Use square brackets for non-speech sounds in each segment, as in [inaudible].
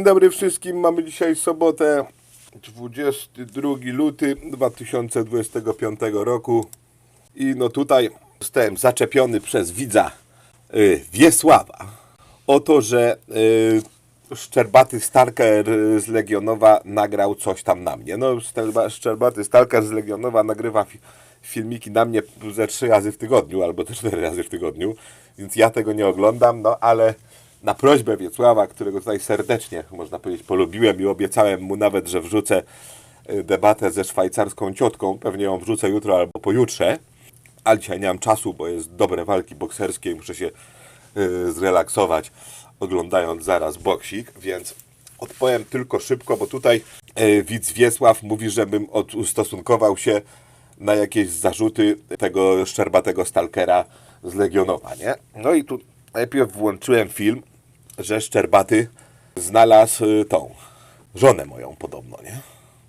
Dzień dobry wszystkim. Mamy dzisiaj sobotę 22 luty 2025 roku. I no tutaj zostałem zaczepiony przez widza y, Wiesława o to, że y, Szczerbaty Stalker z Legionowa nagrał coś tam na mnie. No Szczerba- Szczerbaty Stalker z Legionowa nagrywa fi- filmiki na mnie ze trzy razy w tygodniu albo te cztery razy w tygodniu, więc ja tego nie oglądam, no ale na prośbę Wiesława, którego tutaj serdecznie, można powiedzieć, polubiłem i obiecałem mu nawet, że wrzucę y, debatę ze szwajcarską ciotką, pewnie ją wrzucę jutro albo pojutrze, ale dzisiaj nie mam czasu, bo jest dobre walki bokserskie i muszę się y, zrelaksować oglądając zaraz boksik, więc odpowiem tylko szybko, bo tutaj y, widz Wiesław mówi, żebym ustosunkował się na jakieś zarzuty tego szczerbatego stalkera z Legionowa, nie? No i tu najpierw włączyłem film, że Szczerbaty znalazł y, tą żonę moją podobno, nie?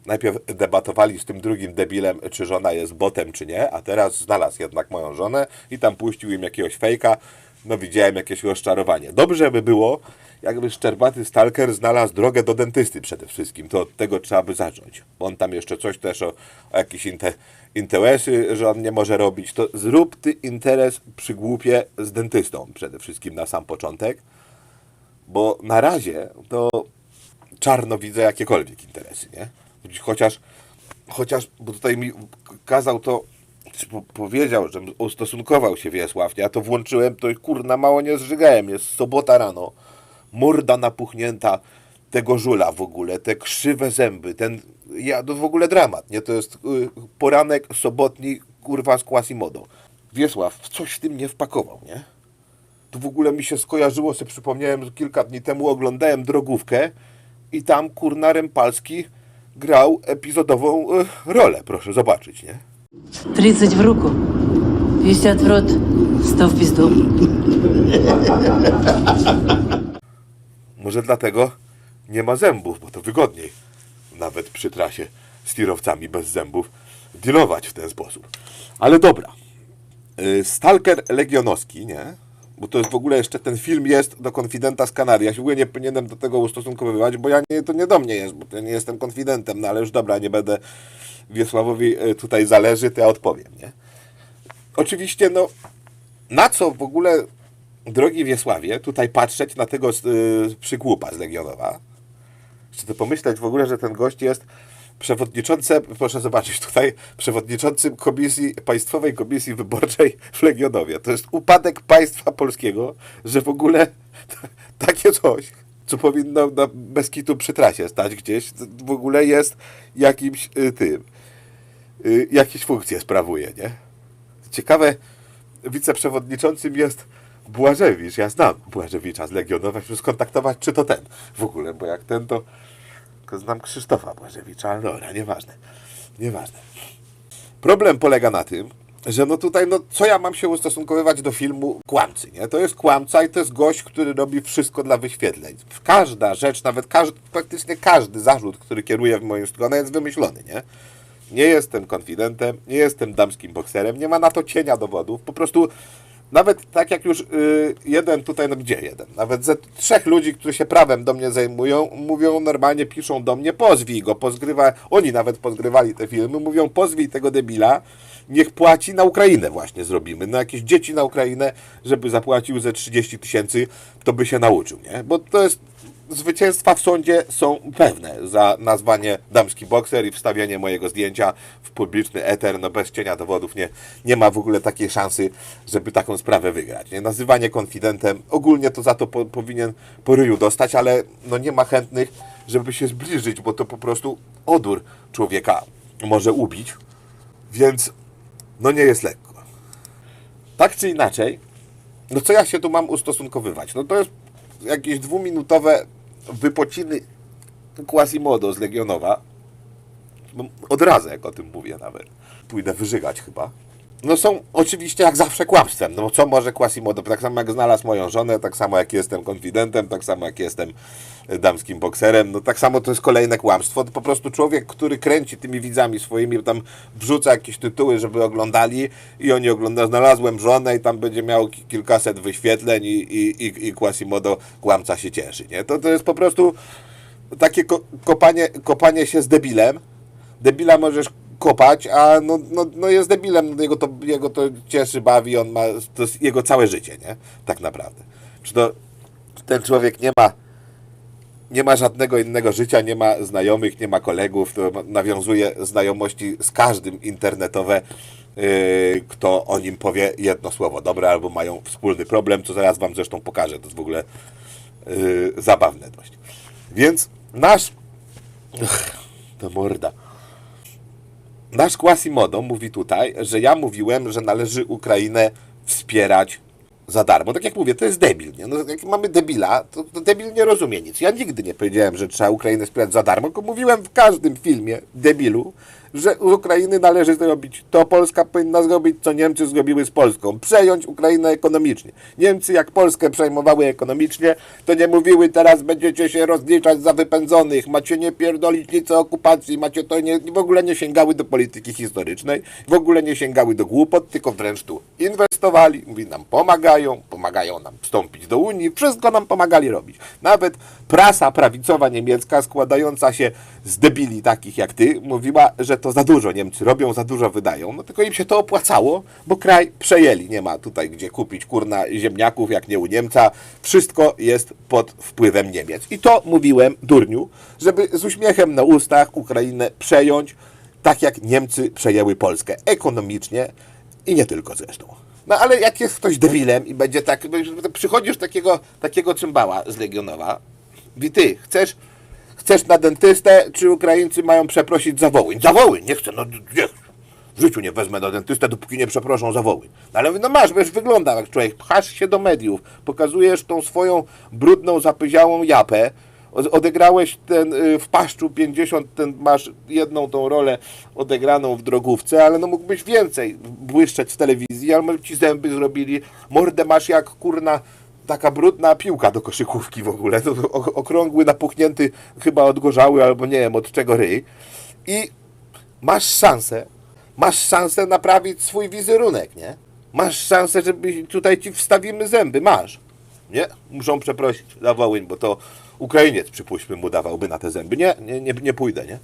Najpierw debatowali z tym drugim debilem, czy żona jest botem, czy nie, a teraz znalazł jednak moją żonę i tam puścił im jakiegoś fejka. No widziałem jakieś rozczarowanie. Dobrze by było, jakby Szczerbaty Stalker znalazł drogę do dentysty przede wszystkim. To od tego trzeba by zacząć. On tam jeszcze coś też o, o jakieś inte, interesy, że on nie może robić. To zrób ty interes przy głupie z dentystą przede wszystkim na sam początek. Bo na razie to czarno widzę jakiekolwiek interesy, nie? Chociaż, chociaż, bo tutaj mi kazał to, powiedział, że ustosunkował się Wiesław, ja to włączyłem, to kurna mało nie zżygałem, jest sobota rano, morda napuchnięta tego żula w ogóle, te krzywe zęby, ten, ja, to w ogóle dramat, nie, to jest y, poranek sobotni, kurwa, z Quasimodo. Wiesław coś w tym nie wpakował, nie? Tu w ogóle mi się skojarzyło, sobie przypomniałem, kilka dni temu oglądałem drogówkę i tam kurna Rempalski grał epizodową y, rolę, proszę zobaczyć, nie? 30 w ruku, 50 w rot, 100 w pizdu. Może dlatego nie ma zębów, bo to wygodniej, nawet przy trasie z tirowcami bez zębów, dealować w ten sposób. Ale dobra. Y, Stalker Legionowski, nie? Bo to jest w ogóle jeszcze ten film jest do konfidenta z Kanarii. Ja się w ogóle nie powinienem do tego ustosunkowywać, bo ja nie, to nie do mnie jest, bo ja nie jestem konfidentem, no ale już dobra, nie będę Wiesławowi y, tutaj zależy, to ja odpowiem, nie? Oczywiście, no, na co w ogóle, drogi Wiesławie, tutaj patrzeć na tego y, przygłupa z Legionowa? Czy to pomyśleć w ogóle, że ten gość jest przewodniczącym, proszę zobaczyć tutaj, przewodniczącym komisji, Państwowej Komisji Wyborczej w Legionowie. To jest upadek państwa polskiego, że w ogóle [laughs] takie coś, co powinno na bez kitu przy trasie stać gdzieś, w ogóle jest jakimś y, tym, y, jakieś funkcje sprawuje, nie? Ciekawe, wiceprzewodniczącym jest Błażewicz. Ja znam Błażewicza z Legionowa, muszę skontaktować, czy to ten w ogóle, bo jak ten, to tylko znam Krzysztofa Błażewicza, ale dobra, nieważne. Nieważne. Problem polega na tym, że no tutaj, no co ja mam się ustosunkowywać do filmu kłamcy, nie? To jest kłamca i to jest gość, który robi wszystko dla wyświetleń. Każda rzecz, nawet każdy, praktycznie każdy zarzut, który kieruje w moją stronę jest wymyślony, nie? Nie jestem konfidentem, nie jestem damskim bokserem, nie ma na to cienia dowodów. Po prostu nawet tak jak już y, jeden tutaj, no gdzie jeden? Nawet ze trzech ludzi, którzy się prawem do mnie zajmują, mówią normalnie, piszą do mnie, pozwij go, pozgrywa, oni nawet pozgrywali te filmy, mówią, pozwij tego debila, niech płaci na Ukrainę właśnie zrobimy, na jakieś dzieci na Ukrainę, żeby zapłacił ze 30 tysięcy, to by się nauczył, nie? Bo to jest zwycięstwa w sądzie są pewne za nazwanie damski bokser i wstawianie mojego zdjęcia w publiczny eter, no bez cienia dowodów nie, nie ma w ogóle takiej szansy, żeby taką sprawę wygrać. Nie? Nazywanie konfidentem, ogólnie to za to po, powinien po ryju dostać, ale no nie ma chętnych, żeby się zbliżyć, bo to po prostu odór człowieka może ubić, więc no nie jest lekko. Tak czy inaczej, no co ja się tu mam ustosunkowywać? No to jest jakieś dwuminutowe wypociny Quasimodo z Legionowa. No, Od razu, jak o tym mówię nawet. Pójdę wyżygać chyba. No są oczywiście jak zawsze kłamstwem. No co może Quasimodo? Tak samo jak znalazł moją żonę, tak samo jak jestem konfidentem, tak samo jak jestem e, damskim bokserem, no tak samo to jest kolejne kłamstwo. To po prostu człowiek, który kręci tymi widzami swoimi, tam wrzuca jakieś tytuły, żeby oglądali i oni oglądają, znalazłem żonę i tam będzie miał ki- kilkaset wyświetleń i, i, i, i Quasimodo kłamca się cieszy, nie? To, to jest po prostu takie ko- kopanie, kopanie się z debilem. Debila możesz kopać, a no, no, no jest debilem, no jego to, jego to cieszy, bawi, on ma, to jest jego całe życie, nie? Tak naprawdę. Czy to ten człowiek nie ma nie ma żadnego innego życia, nie ma znajomych, nie ma kolegów, to nawiązuje znajomości z każdym internetowe, yy, kto o nim powie jedno słowo dobre, albo mają wspólny problem, co zaraz wam zresztą pokażę, to jest w ogóle yy, zabawne dość. Więc nasz to morda. Nasz Quasimodo mówi tutaj, że ja mówiłem, że należy Ukrainę wspierać za darmo. Tak jak mówię, to jest debil. Nie? No, jak mamy debila, to, to debil nie rozumie nic. Ja nigdy nie powiedziałem, że trzeba Ukrainę wspierać za darmo, tylko mówiłem w każdym filmie debilu, że z Ukrainy należy zrobić to, Polska powinna zrobić, co Niemcy zrobiły z Polską. Przejąć Ukrainę ekonomicznie. Niemcy jak Polskę przejmowały ekonomicznie, to nie mówiły teraz będziecie się rozliczać za wypędzonych, macie nie pierdolić nic o okupacji, macie to nie, w ogóle nie sięgały do polityki historycznej, w ogóle nie sięgały do głupot, tylko wręcz tu inwestowali, mówi nam pomagają, pomagają nam wstąpić do Unii, wszystko nam pomagali robić. Nawet prasa prawicowa niemiecka składająca się z debili takich jak ty, mówiła, że to za dużo Niemcy robią, za dużo wydają, no tylko im się to opłacało, bo kraj przejęli, nie ma tutaj gdzie kupić kurna ziemniaków, jak nie u Niemca, wszystko jest pod wpływem Niemiec. I to mówiłem, durniu, żeby z uśmiechem na ustach Ukrainę przejąć, tak jak Niemcy przejęły Polskę ekonomicznie i nie tylko zresztą. No ale jak jest ktoś debilem i będzie tak, przychodzisz takiego, takiego cymbała z Legionowa, i ty, chcesz, chcesz na dentystę, czy Ukraińcy mają przeprosić za Wołyń? Za Wołyń, nie chcę, no nie, w życiu nie wezmę na dentystę, dopóki nie przeproszą za Wołyń. No ale no masz, wiesz, wygląda jak człowiek, pchasz się do mediów, pokazujesz tą swoją brudną, zapyziałą japę, odegrałeś ten y, w paszczu 50, ten masz jedną tą rolę odegraną w drogówce, ale no mógłbyś więcej błyszczeć w telewizji, albo ci zęby zrobili, mordę masz jak kurna taka brudna piłka do koszykówki w ogóle, to okrągły, napuchnięty, chyba odgorzały, albo nie wiem od czego ryj i masz szansę, masz szansę naprawić swój wizerunek, nie? Masz szansę, żeby tutaj ci wstawimy zęby, masz. Nie? Muszą przeprosić za Wołyń, bo to Ukrainiec, przypuśćmy, mu dawałby na te zęby. Nie, nie, nie, nie pójdę, nie?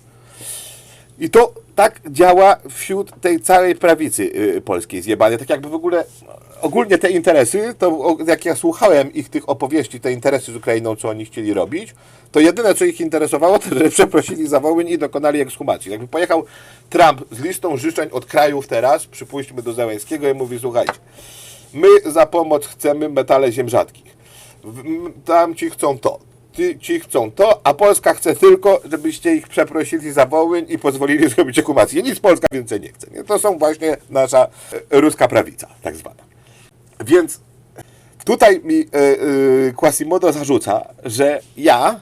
I to tak działa wśród tej całej prawicy y, polskiej zjebanie. Tak jakby w ogóle ogólnie te interesy, to jak ja słuchałem ich tych opowieści, te interesy z Ukrainą, co oni chcieli robić, to jedyne, co ich interesowało, [laughs] to że przeprosili za Wołyń i dokonali ekshumacji. Jakby pojechał Trump z listą życzeń od krajów teraz, przypuśćmy do Załęskiego i mówi, słuchajcie, my za pomoc chcemy metale ziem rzadkich. Tam ci chcą to, ci chcą to, a Polska chce tylko, żebyście ich przeprosili za Wołyń i pozwolili [laughs] zrobić ekshumację. Nic Polska więcej nie chce. Nie? To są właśnie nasza e, ruska prawica, tak zwana. Więc tutaj mi e, Quasimodo zarzuca, że ja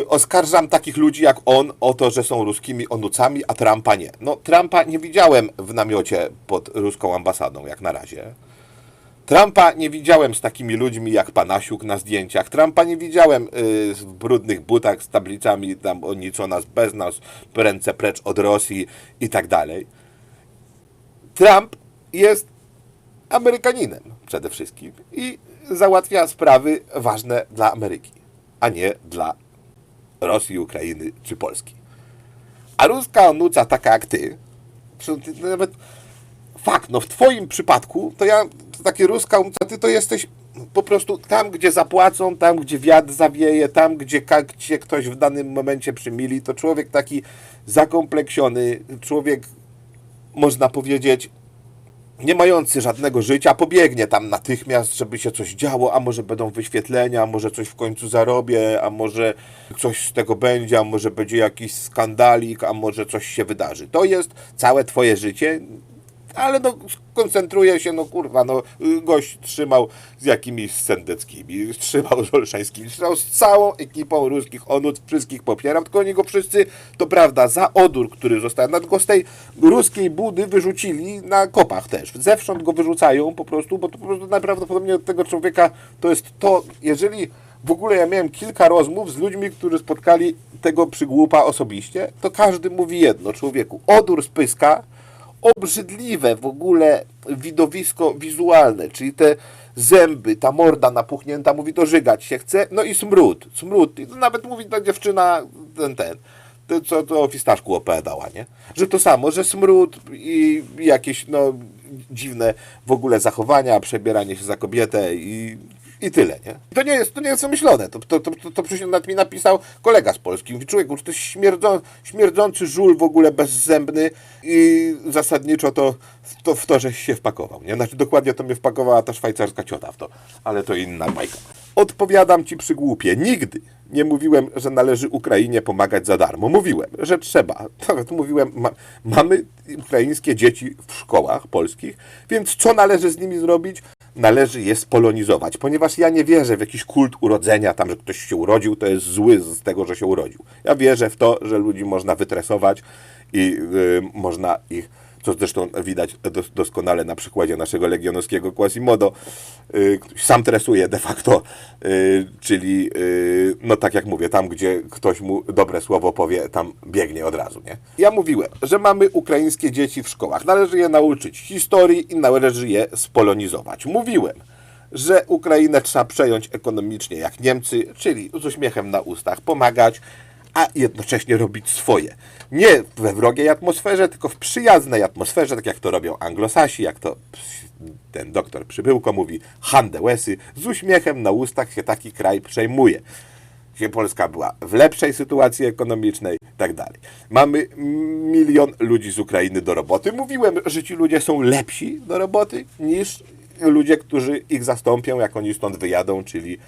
e, oskarżam takich ludzi jak on o to, że są ruskimi onucami, a Trumpa nie. No, Trumpa nie widziałem w namiocie pod ruską ambasadą, jak na razie. Trumpa nie widziałem z takimi ludźmi jak Panasiuk na zdjęciach. Trumpa nie widziałem y, w brudnych butach z tablicami tam o nic o nas, bez nas, ręce precz od Rosji i tak dalej. Trump jest Amerykaninem przede wszystkim i załatwia sprawy ważne dla Ameryki, a nie dla Rosji, Ukrainy czy Polski. A ruska onuca taka jak ty, nawet fakt, no w twoim przypadku, to ja, to takie ruska onuca, ty to jesteś po prostu tam, gdzie zapłacą, tam, gdzie wiatr zawieje, tam, gdzie, gdzie ktoś w danym momencie przymili, to człowiek taki zakompleksiony, człowiek, można powiedzieć, nie mający żadnego życia, pobiegnie tam natychmiast, żeby się coś działo, a może będą wyświetlenia, a może coś w końcu zarobię, a może coś z tego będzie, a może będzie jakiś skandalik, a może coś się wydarzy. To jest całe twoje życie, ale no koncentruje się, no kurwa, no y, gość trzymał z jakimiś sendeckimi, trzymał z Olszańskimi, trzymał z całą ekipą ruskich onut, wszystkich popieram, tylko oni go wszyscy, to prawda, za odór, który został, no tylko z tej ruskiej budy wyrzucili na kopach też. Zewsząd go wyrzucają po prostu, bo to po prostu najprawdopodobniej od tego człowieka to jest to, jeżeli w ogóle ja miałem kilka rozmów z ludźmi, którzy spotkali tego przygłupa osobiście, to każdy mówi jedno, człowieku, odór z pyska, obrzydliwe w ogóle widowisko wizualne, czyli te zęby, ta morda napuchnięta, mówi to żygać się chce, no i smród, smród, I to nawet mówi ta dziewczyna, ten, ten, to, co to o fistaszku opowiadała, nie? Że to samo, że smród i jakieś, no, dziwne w ogóle zachowania, przebieranie się za kobietę i, i tyle, nie? To nie jest, to nie jest wymyślone, to, to, to, to, to przecież nawet mi napisał kolega z Polski, mówi, człowieku, że to jest śmierdzą, śmierdzący żul w ogóle bezzębny i zasadniczo to w to, w to żeś się wpakował, nie? Znaczy dokładnie to mnie wpakowała ta szwajcarska ciota w to, ale to inna bajka. Odpowiadam ci przygłupie, nigdy nie mówiłem, że należy Ukrainie pomagać za darmo. Mówiłem, że trzeba. [laughs] Nawet mówiłem, ma, mamy ukraińskie dzieci w szkołach polskich, więc co należy z nimi zrobić? Należy je spolonizować, ponieważ ja nie wierzę w jakiś kult urodzenia, tam, że ktoś się urodził, to jest zły z tego, że się urodził. Ja wierzę w to, że ludzi można wytresować i y, można ich co zresztą widać dos- doskonale na przykładzie naszego legionowskiego Quasimodo, y, sam tresuje de facto, y, czyli y, no tak jak mówię, tam gdzie ktoś mu dobre słowo powie, tam biegnie od razu, nie? Ja mówiłem, że mamy ukraińskie dzieci w szkołach, należy je nauczyć historii i należy je spolonizować. Mówiłem, że Ukrainę trzeba przejąć ekonomicznie jak Niemcy, czyli z uśmiechem na ustach pomagać, a jednocześnie robić swoje. Nie we wrogiej atmosferze, tylko w przyjaznej atmosferze, tak jak to robią anglosasi, jak to ten doktor Przybyłko mówi, handałesy, z uśmiechem na ustach się taki kraj przejmuje. Gdzie Polska była w lepszej sytuacji ekonomicznej tak dalej. Mamy milion ludzi z Ukrainy do roboty. Mówiłem, że ci ludzie są lepsi do roboty niż ludzie, którzy ich zastąpią, jak oni stąd wyjadą, czyli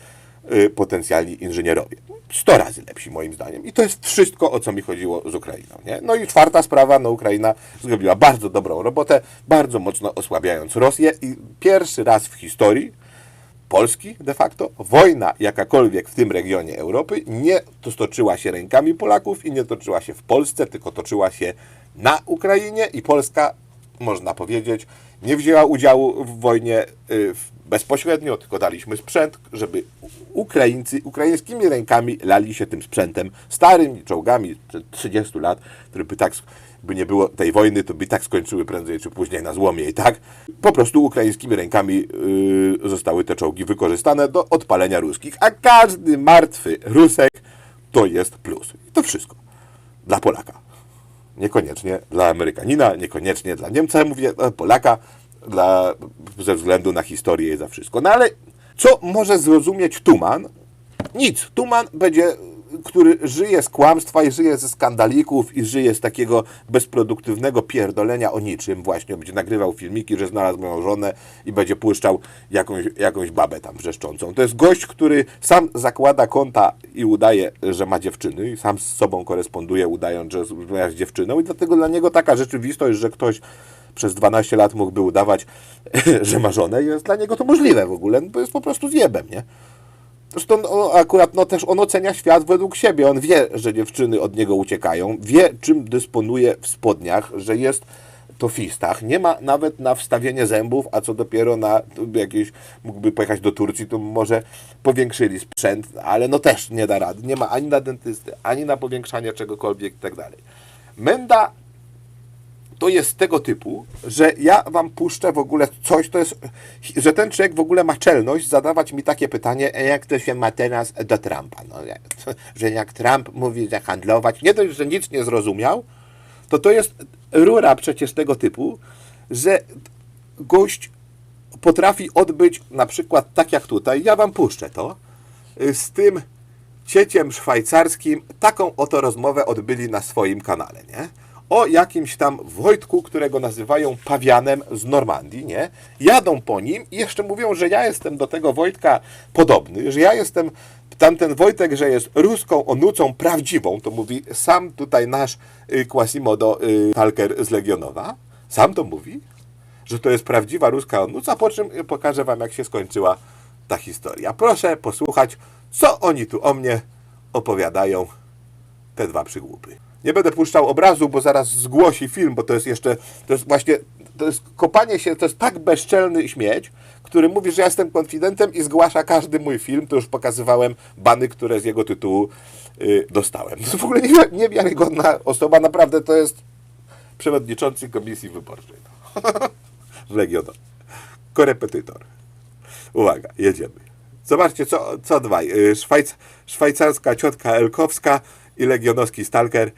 potencjalni inżynierowie. 100 razy lepsi moim zdaniem. I to jest wszystko, o co mi chodziło z Ukrainą. Nie? No i czwarta sprawa, no Ukraina zrobiła bardzo dobrą robotę, bardzo mocno osłabiając Rosję i pierwszy raz w historii Polski de facto, wojna jakakolwiek w tym regionie Europy nie to stoczyła się rękami Polaków i nie toczyła się w Polsce, tylko toczyła się na Ukrainie i Polska, można powiedzieć, nie wzięła udziału w wojnie y, w- bezpośrednio, tylko daliśmy sprzęt, żeby Ukraińcy ukraińskimi rękami lali się tym sprzętem, starymi czołgami sprzed 30 lat, które by tak, by nie było tej wojny, to by tak skończyły prędzej czy później na złomie i tak. Po prostu ukraińskimi rękami y, zostały te czołgi wykorzystane do odpalenia ruskich, a każdy martwy Rusek to jest plus. I to wszystko dla Polaka. Niekoniecznie dla Amerykanina, niekoniecznie dla Niemca, mówię dla Polaka, dla, ze względu na historię i za wszystko. No ale co może zrozumieć Tuman? Nic. Tuman będzie, który żyje z kłamstwa i żyje ze skandalików i żyje z takiego bezproduktywnego pierdolenia o niczym. Właśnie będzie nagrywał filmiki, że znalazł moją żonę i będzie puszczał jakąś, jakąś babę tam wrzeszczącą. To jest gość, który sam zakłada konta i udaje, że ma dziewczyny i sam z sobą koresponduje, udając, że jest dziewczyną i dlatego dla niego taka rzeczywistość, że ktoś przez 12 lat mógłby udawać, [laughs] że ma żonę, jest dla niego to możliwe w ogóle, no, bo jest po prostu zjebem, nie? Zresztą on, akurat no, też on ocenia świat według siebie. On wie, że dziewczyny od niego uciekają, wie, czym dysponuje w spodniach, że jest to fistach. Nie ma nawet na wstawienie zębów, a co dopiero na jakieś, mógłby pojechać do Turcji, to może powiększyli sprzęt, ale no też nie da rady. Nie ma ani na dentysty, ani na powiększanie czegokolwiek i tak dalej. Menda to jest tego typu, że ja wam puszczę w ogóle coś, to jest, że ten człowiek w ogóle ma czelność zadawać mi takie pytanie, "E, jak to się ma teraz do Trumpa. No, [laughs] że jak Trump mówi, że handlować, nie dość, że nic nie zrozumiał, to to jest rura przecież tego typu, że gość potrafi odbyć na przykład tak jak tutaj, ja wam puszczę to, y, z tym cieciem szwajcarskim taką oto rozmowę odbyli na swoim kanale, nie? O jakimś tam Wojtku, którego nazywają pawianem z Normandii, nie? Jadą po nim i jeszcze mówią, że ja jestem do tego Wojtka podobny, że ja jestem tamten Wojtek, że jest ruską onucą prawdziwą, to mówi sam tutaj nasz y, Quasimodo y, Talker z Legionowa, sam to mówi, że to jest prawdziwa ruska onuca, po czym pokażę wam, jak się skończyła ta historia. Proszę posłuchać, co oni tu o mnie opowiadają, te dwa przygłupy. Nie będę puszczał obrazu, bo zaraz zgłosi film, bo to jest jeszcze, to jest właśnie, to jest kopanie się, to jest tak bezczelny śmieć, który mówi, że ja jestem konfidentem i zgłasza każdy mój film, to już pokazywałem bany, które z jego tytułu y, dostałem. [laughs] To jest w ogóle nie- niewiarygodna osoba, naprawdę to jest przewodniczący komisji wyborczej. w [laughs] Legiono. Korepetytor. Uwaga, jedziemy. Zobaczcie, co, co dwaj. Y, Szwajc, szwajcarska ciotka Elkowska i legionowski stalker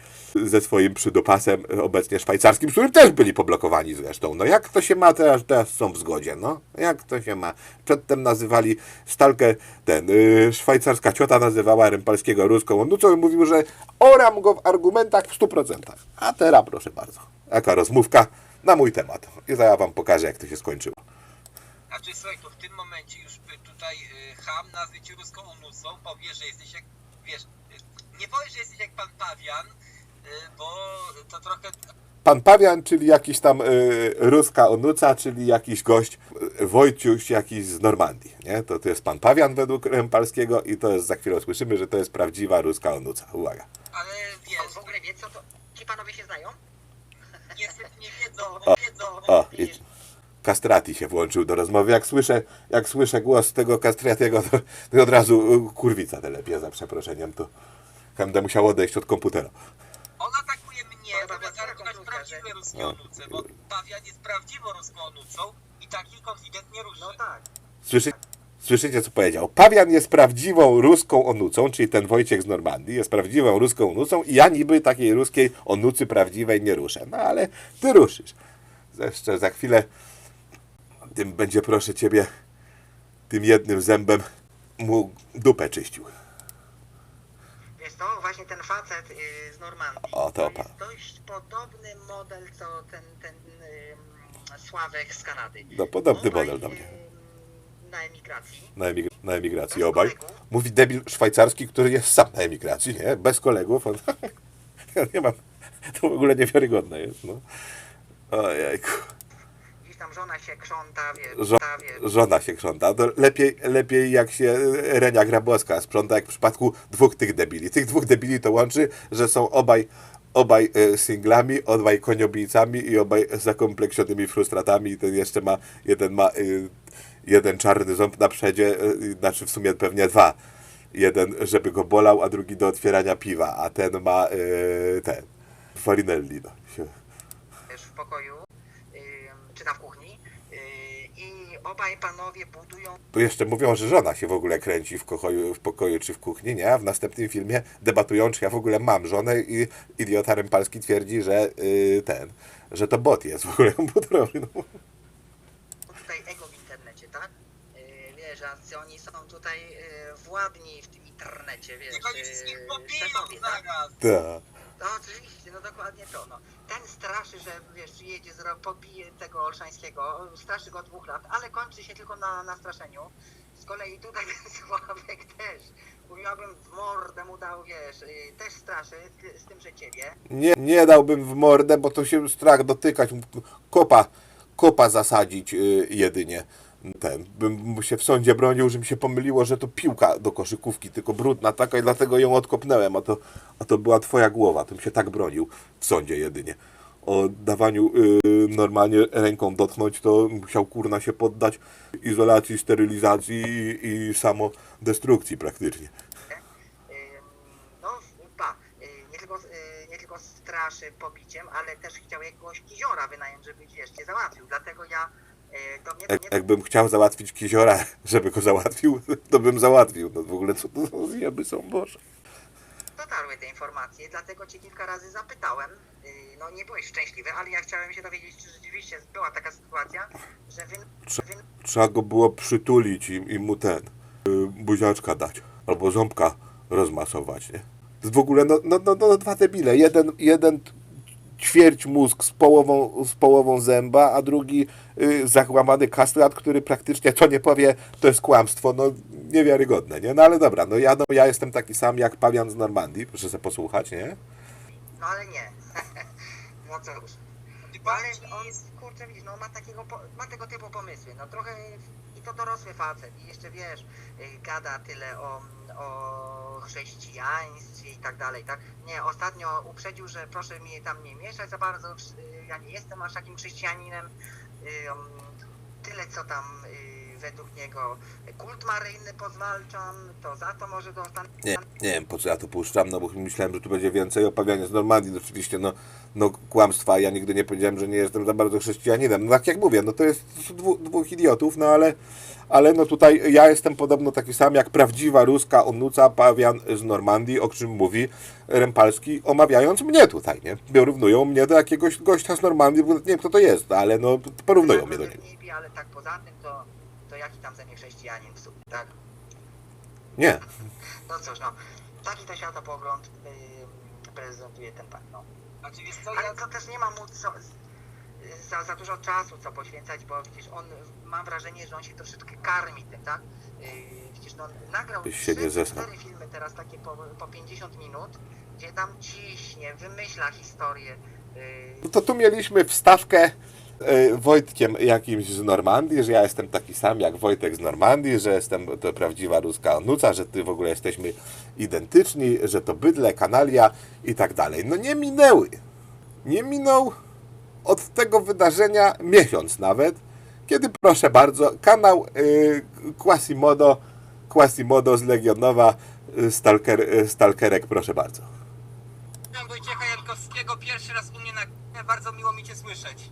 ze swoim przydopasem, obecnie szwajcarskim, z którym też byli poblokowani zresztą. No jak to się ma, teraz, teraz są w zgodzie, no. Jak to się ma. Przedtem nazywali stalker, ten, y, szwajcarska ciota nazywała Rempalskiego ruską. No co mówił, że oram go w argumentach w 100%. A teraz proszę bardzo. Jaka rozmówka na mój temat. I zaraz wam pokażę, jak to się skończyło. Znaczy słuchaj, to w tym momencie już y, tutaj y, Ham nazwie cię ruską onusą, powie, że jesteś jak, wiesz, nie powiesz, że jesteś jak pan Pawian, y, bo to trochę, Pan Pawian, czyli jakiś tam y, ruska onuca, czyli jakiś gość, y, Wojciuś jakiś z Normandii, nie? To, to jest pan Pawian według Rempalskiego i to jest, za chwilę usłyszymy, że to jest prawdziwa ruska onuca. Uwaga. ale wiesz, w ogóle wie, co to... Ci panowie się znają? niestety nie wiedzą, [laughs] O, bo wiedzą, O, i Castrati się włączył do rozmowy. Jak słyszę, jak słyszę głos tego Castratiego, to, to od razu y, kurwica telepie, za przeproszeniem, to będę musiał odejść od komputera. on atakuje mnie, zamiast atakować No. onuce, bo Pawian jest prawdziwą ruską onucą i taki konfident nie ruszy. No tak. Słyszy, słyszycie, co powiedział? Pawian jest prawdziwą ruską onucą, czyli ten Wojciech z Normandii jest prawdziwą ruską onucą i ja niby takiej ruskiej onucy prawdziwej nie ruszę. No ale ty ruszysz. Jeszcze za chwilę tym będzie, proszę ciebie, tym jednym zębem mu dupę czyścił. Co, właśnie ten facet y, z Normandii, O, to to jest dość podobny model, co ten, ten Sławek z Kanady. No, podobny Obaj, model do mnie. Na emigracji. Na, emig- na emigracji Bez obaj. kolegów. Mówi debil szwajcarski, który jest sam na emigracji, nie? Bez kolegów. On... [laughs] ja nie mam... To w ogóle niewiarygodne jest, no. Ojejku. Tam żona się krząta, wie, Żo- ta, wie, żona się krząta. To lepiej, lepiej jak się Renia Grabowska sprząta, jak w przypadku dwóch tych debili. Tych dwóch debili to łączy, że są obaj, obaj e, singlami, obaj koniobijcami i obaj zakompleksionymi frustratami. I ten jeszcze ma, jeden ma e, jeden czarny ząb na przedzie, e, znaczy w sumie pewnie dwa. Jeden, żeby go bolał, a drugi do otwierania piwa, a ten ma ten, farinelli. No. Się- wiesz, w pokoju, ym, czy tam w kuchni. y, I obaj panowie budują Tu jeszcze mówią, że żona się w ogóle kręci w pokoju, w pokoju czy w kuchni, nie? A w następnym filmie debatują, czy ja w ogóle mam żonę i idiota Rempalski twierdzi, że y, ten, że to bot jest w ogóle [laughs] komputerowy. No. tutaj ego w internecie, tak? Yy, wiesz, a oni są tutaj yy, władni w tym internecie, wiesz, Niech oni wszystkich yy, pobiją szefowie, tak? zaraz. Ta. No no dokładnie to, no. Ten straszy, że wiesz, zro, pobije tego Olszańskiego, straszy go dwóch lat, ale kończy się tylko na, na straszeniu. Z kolei tutaj [laughs] Sławek też, mówiłabym w mordę mu dał, wiesz, yy, też straszy, z tym, że ciebie. Nie, nie dałbym w mordę, bo to się strach dotykać. Kopa, kopa zasadzić y, jedynie. Ten, bym się w sądzie bronił, że mi się pomyliło, że to piłka do koszykówki, tylko brudna taka i dlatego ją odkopnąłem, a to, a to była twoja głowa, tym się tak bronił w sądzie jedynie. O dawaniu y, normalnie ręką dotknąć, to musiał kurna się poddać izolacji, sterylizacji i, i samodestrukcji praktycznie. Ym, No, y, nie tylko, y, nie tylko straszy pobiciem, ale też chciał jakiegoś kiziora wynająć, żeby wiesz, cię załatwił. Dlatego ja to Jak, jakbym chciał załatwić kiziora, [laughs] żeby go załatwił, to bym załatwił. No w ogóle co to za zjeby są, Boże. dotarły te informacje, dlatego cię kilka razy zapytałem. Y, No nie byłeś szczęśliwy, ale ja chciałem się dowiedzieć, czy rzeczywiście była taka sytuacja, że wy, Trze- wy Trzeba go było przytulić i, i mu ten, y, buziaczka dać. Albo ząbka rozmasować, nie? W ogóle, no, no, no, no dwa debile. Jeden, jeden ćwierć mózg z połową, z połową zęba, a drugi y, zachłamany kastrat, który praktycznie to nie powie, to jest kłamstwo, no niewiarygodne, nie? No ale dobra, no ja, no, ja jestem taki sam jak Pawian z Normandii, proszę sobie posłuchać, nie? no ale nie. [laughs] no cóż. No, ale on, kurczę, widzisz, no ma, takiego, ma tego typu pomysły, no trochę i to dorosły facet. I jeszcze wiesz, y, gada tyle o, o chrześcijaństwie i tak dalej, tak? Nie, ostatnio uprzedził, że proszę mi tam nie mieszać za bardzo, y, ja nie jestem aż takim chrześcijaninem, y, um, tyle co tam według niego kult maryjny pozwalczan, to za to może dostać... Nie, nie wiem po co ja to puszczam, no bo myślałem, że tu będzie więcej opawiania z Normandii. No, oczywiście, no, no kłamstwa. Ja nigdy nie powiedziałem, że nie jestem za bardzo chrześcijaninem. No tak jak mówię, no to jest to dwu, dwóch idiotów, no ale, ale no tutaj ja jestem podobno taki sam jak prawdziwa ruska onuca Pawian z Normandii, o czym mówi Rempalski, omawiając mnie tutaj, nie? Porównują mnie do jakiegoś gościa z Normandii, bo nie wiem kto to jest, ale no porównują mnie do niego. ale tak poza tym to, to jaki tam ze mnie chrześcijanin w sumie, tak? Nie. No cóż, no, taki to światopogląd yy, prezentuje ten pan, no. Znaczy wiesz co, Ale ja to też nie ma mu co, za, za dużo czasu, co poświęcać, bo widzisz, on, mam wrażenie, że on się troszeczkę karmi tym, tak? Yy, widzisz, no, nagrał Byś się nie zesrał. cztery filmy teraz takie po, po 50 minut, gdzie tam ciśnie, wymyśla historię. Yy, No to tu mieliśmy wstawkę Wojtkiem jakimś z Normandii, że ja jestem taki sam jak Wojtek z Normandii, że jestem to prawdziwa ruska onuca, że ty w ogóle jesteśmy identyczni, że to bydle, kanalia i tak dalej. No nie minęły. Nie minął od tego wydarzenia miesiąc nawet, kiedy proszę bardzo, kanał y, Quasimodo, Quasimodo z Legionowa, y, Stalker, Stalkerek, proszę bardzo. Witam Wojciecha Jankowskiego pierwszy raz u mnie na bardzo miło mi Cię słyszeć.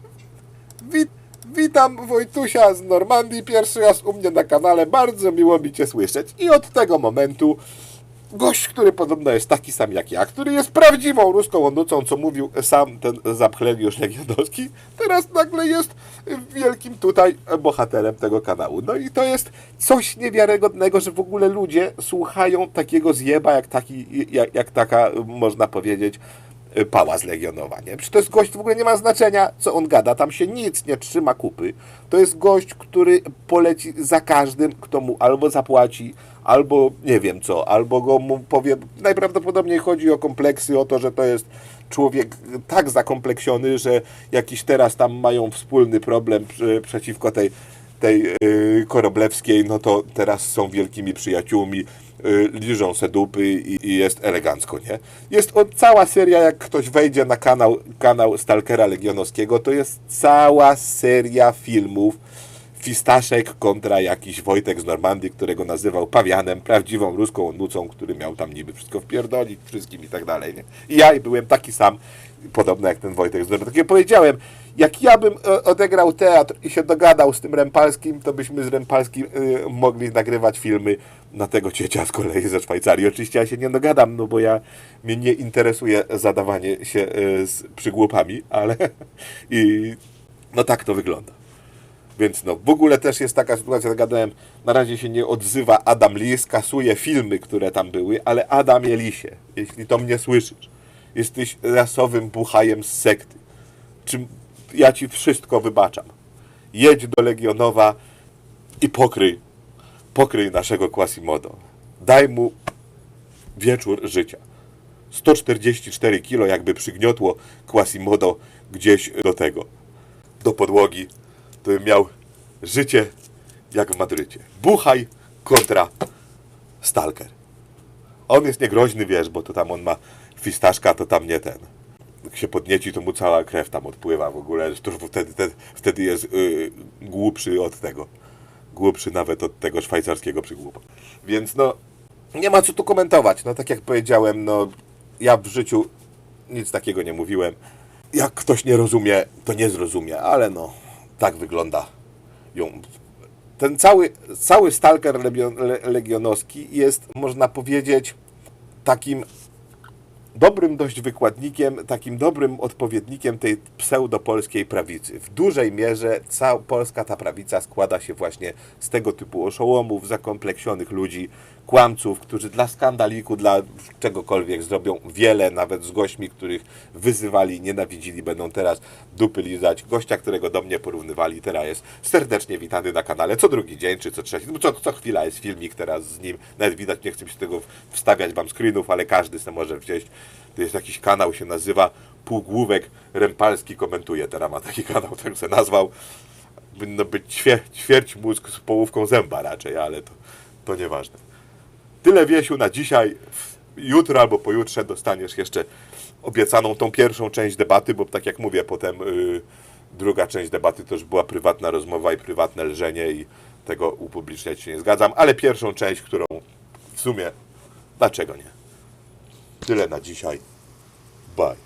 Wit, witam Wojtusia z Normandii, pierwszy raz u mnie na kanale, bardzo miło mi Cię słyszeć. I od tego momentu gość, który podobno jest taki sam jak ja, który jest prawdziwą ruską onucą, co mówił sam ten zapchleniusz Legionowski, teraz nagle jest wielkim tutaj bohaterem tego kanału. No i to jest coś niewiarygodnego, że w ogóle ludzie słuchają takiego zjeba, jak, taki, jak, jak taka, można powiedzieć, pała z Legionowa, nie? Przecież to jest gość, w ogóle nie ma znaczenia, co on gada, tam się nic nie trzyma kupy. To jest gość, który poleci za każdym, kto mu albo zapłaci, albo nie wiem co, albo go mu powie, najprawdopodobniej chodzi o kompleksy, o to, że to jest człowiek tak zakompleksiony, że jakiś teraz tam mają wspólny problem przeciwko tej tej y, Koroblewskiej, no to teraz są wielkimi przyjaciółmi, y, liżą se dupy i, i jest elegancko, nie? Jest od cała seria, jak ktoś wejdzie na kanał, kanał Stalkera Legionowskiego, to jest cała seria filmów Fistaszek kontra jakiś Wojtek z Normandii, którego nazywał pawianem, prawdziwą ruską nucą, który miał tam niby wszystko wpierdolić wszystkim i tak dalej, nie? I ja byłem taki sam, podobny jak ten Wojtek z Normandii. Tak jak powiedziałem, jak ja bym e, odegrał teatr i się dogadał z tym Rempalskim, to byśmy z Rempalskim y, mogli nagrywać filmy na tego ciecia z kolei ze Szwajcarii. Oczywiście ja się nie dogadam, no bo ja mnie nie interesuje zadawanie się y, z przygłupami, ale [laughs] i no tak to wygląda. Więc no, w ogóle też jest taka sytuacja, jak gadałem, na razie się nie odzywa Adam Lee, skasuje filmy, które tam były, ale Adamie Lisie, jeśli to mnie słyszysz, jesteś rasowym buchajem z sekty. Czym ja ci wszystko wybaczam. Jedź do Legionowa i pokryj, pokryj naszego Quasimodo. Daj mu wieczór życia. 144 kilo jakby przygniotło Quasimodo gdzieś do tego, do podłogi, to bym miał życie jak w Madrycie. Buchaj kontra Stalker. On jest niegroźny, wiesz, bo to tam on ma fistaszka, to tam nie ten. Jak się podnieci, to mu cała krew tam odpływa w ogóle. Wtedy, wtedy jest yy, głupszy od tego. Głupszy nawet od tego szwajcarskiego przygłupa. Więc no, nie ma co tu komentować. No tak jak powiedziałem, no ja w życiu nic takiego nie mówiłem. Jak ktoś nie rozumie, to nie zrozumie, ale no, tak wygląda ją. Ten cały, cały stalker legion, le, legionowski jest, można powiedzieć, takim dobrym dość wykładnikiem, takim dobrym odpowiednikiem tej pseudopolskiej prawicy. W dużej mierze cała polska ta prawica składa się właśnie z tego typu oszołomów, zakompleksionych ludzi, kłamców, którzy dla skandaliku, dla czegokolwiek zrobią wiele, nawet z gośćmi, których wyzywali, nienawidzili, będą teraz dupy lizać. Gościa, którego do mnie porównywali, teraz jest serdecznie witany na kanale co drugi dzień, czy co trzeci, no co, co chwila jest filmik teraz z nim, nawet widać, nie chcę się tego wstawiać wam screenów, ale każdy sobie może wziąć. To jest jakiś kanał, się nazywa Półgłówek Rempalski komentuje, teraz ma taki kanał, tak se nazwał. Powinno być ćwie, ćwierć mózg z połówką zęba raczej, ale to, to nieważne. Tyle Wiesiu na dzisiaj. Jutro albo pojutrze dostaniesz jeszcze obiecaną tą pierwszą część debaty, bo tak jak mówię, potem y, druga część debaty to już była prywatna rozmowa i prywatne lżenie i tego upubliczniać się nie zgadzam, ale pierwszą część, którą w sumie, dlaczego nie? Tyle na dzisiaj. Bye.